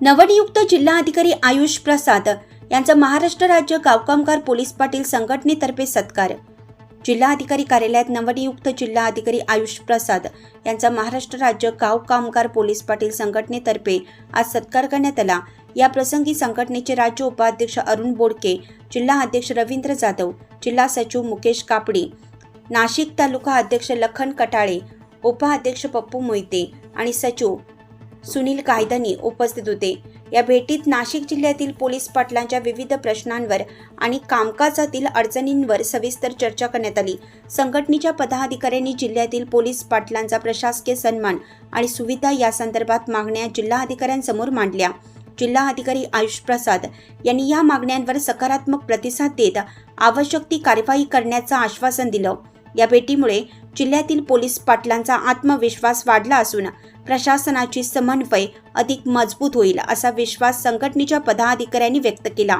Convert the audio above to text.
नवनियुक्त जिल्हाधिकारी आयुष प्रसाद यांचा महाराष्ट्र राज्य गावकामगार पोलीस पाटील संघटनेतर्फे सत्कार. जिल्हाधिकारी कार्यालयात नवनियुक्त जिल्हाधिकारी आयुष प्रसाद यांचा महाराष्ट्र राज्य गाव कामगार पोलीस पाटील संघटनेतर्फे आज सत्कार करण्यात आला. या प्रसंगी संघटनेचे राज्य उपाध्यक्ष अरुण बोडके जिल्हा अध्यक्ष रवींद्र जाधव जिल्हा सचिव मुकेश कापडी नाशिक तालुका अध्यक्ष लखन कटाळे उपाध्यक्ष पप्पू मोहिते आणि सचिव सुनील कायदानी उपस्थित होते. या भेटीत नाशिक जिल्ह्यातील पोलीस पाटलांच्या विविध प्रश्नांवर आणि कामकाजातील अडचणींवर सविस्तर चर्चा करण्यात आली. संघटनेच्या पदाधिकाऱ्यांनी जिल्ह्यातील पोलीस पाटलांचा प्रशासकीय सन्मान आणि सुविधा या संदर्भात मागण्या जिल्हाधिकाऱ्यांसमोर मांडल्या. जिल्हाधिकारी आयुष प्रसाद यांनी या मागण्यांवर सकारात्मक प्रतिसाद देत आवश्यक ती कार्यवाही करण्याचं आश्वासन दिलं. या भेटीमुळे जिल्ह्यातील पोलीस पाटलांचा आत्मविश्वास वाढला असून प्रशासनाची समन्वय अधिक मजबूत होईल असा विश्वास संघटनेच्या पदाधिकाऱ्यांनी व्यक्त केला.